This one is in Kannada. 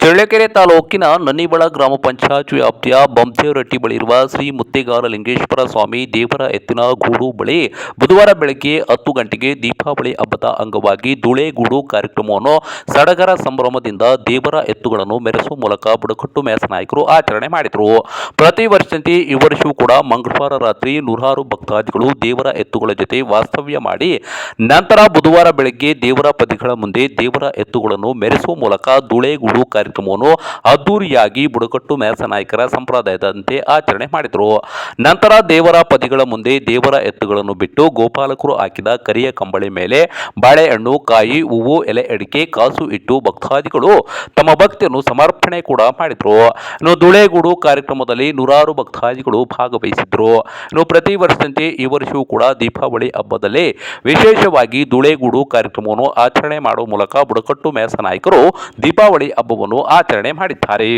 ಚಳ್ಳಕೆರೆ ತಾಲೂಕಿನ ನನ್ನಿಬಳ ಗ್ರಾಮ ಪಂಚಾಯತ್ ವ್ಯಾಪ್ತಿಯ ಬಂತೇರಟ್ಟಿ ಬಳಿ ಇರುವ ಶ್ರೀ ಮುತ್ತೇಗಾರ ಲಿಂಗೇಶ್ವರ ಸ್ವಾಮಿ ದೇವರ ಎತ್ತಿನ ಗೂಡು ಬಳಿ ಬುಧವಾರ ಬೆಳಗ್ಗೆ ಹತ್ತು ಗಂಟೆಗೆ ದೀಪಾವಳಿ ಹಬ್ಬದ ಅಂಗವಾಗಿ ಧೂಳೆಗೂಡು ಕಾರ್ಯಕ್ರಮವನ್ನು ಸಡಗರ ಸಂಭ್ರಮದಿಂದ ದೇವರ ಎತ್ತುಗಳನ್ನು ಮೆರೆಸುವ ಮೂಲಕ ಬುಡಕಟ್ಟು ಮ್ಯಾಸ ನಾಯಕರು ಆಚರಣೆ ಮಾಡಿದರು. ಪ್ರತಿ ವರ್ಷದಂತೆ ಈ ವರ್ಷವೂ ಕೂಡ ಮಂಗಳವಾರ ರಾತ್ರಿ ನೂರಾರು ಭಕ್ತಾದಿಗಳು ದೇವರ ಎತ್ತುಗಳ ಜೊತೆ ವಾಸ್ತವ್ಯ ಮಾಡಿ ನಂತರ ಬುಧವಾರ ಬೆಳಗ್ಗೆ ದೇವರ ಪದಿಗಳ ಮುಂದೆ ದೇವರ ಎತ್ತುಗಳನ್ನು ಮೆರೆಸುವ ಮೂಲಕ ಧೂಳೆಗೂಡು ಕಾರ್ಯಕ್ರಮವನ್ನು ಅದ್ದೂರಿಯಾಗಿ ಬುಡಕಟ್ಟು ಮೇಸ ನಾಯಕರ ಸಂಪ್ರದಾಯದಂತೆ ಆಚರಣೆ ಮಾಡಿದರು. ನಂತರ ದೇವರ ಪದಿಗಳ ಮುಂದೆ ದೇವರ ಎತ್ತುಗಳನ್ನು ಬಿಟ್ಟು ಗೋಪಾಲಕರು ಹಾಕಿದ ಕರಿಯ ಕಂಬಳಿ ಮೇಲೆ ಬಾಳೆಹಣ್ಣು, ಕಾಯಿ, ಹೂವು, ಎಲೆ, ಅಡಿಕೆ, ಕಾಸು ಇಟ್ಟು ಭಕ್ತಾದಿಗಳು ತಮ್ಮ ಭಕ್ತಿಯನ್ನು ಸಮರ್ಪಣೆ ಕೂಡ ಮಾಡಿದರು. ಇನ್ನು ಧುಳೆಗೂಡು ಕಾರ್ಯಕ್ರಮದಲ್ಲಿ ನೂರಾರು ಭಕ್ತಾದಿಗಳು ಭಾಗವಹಿಸಿದ್ರು. ಇನ್ನು ಪ್ರತಿ ವರ್ಷದಂತೆ ಈ ವರ್ಷವೂ ಕೂಡ ದೀಪಾವಳಿ ಹಬ್ಬದಲ್ಲಿ ವಿಶೇಷವಾಗಿ ದುಳೆಗೂಡು ಕಾರ್ಯಕ್ರಮವನ್ನು ಆಚರಣೆ ಮಾಡುವ ಮೂಲಕ ಬುಡಕಟ್ಟು ಮೇಸ ನಾಯಕರು ದೀಪಾವಳಿ ಹಬ್ಬವನ್ನು ಆಚರಣೆ ಮಾಡಿದ್ದಾರೆ.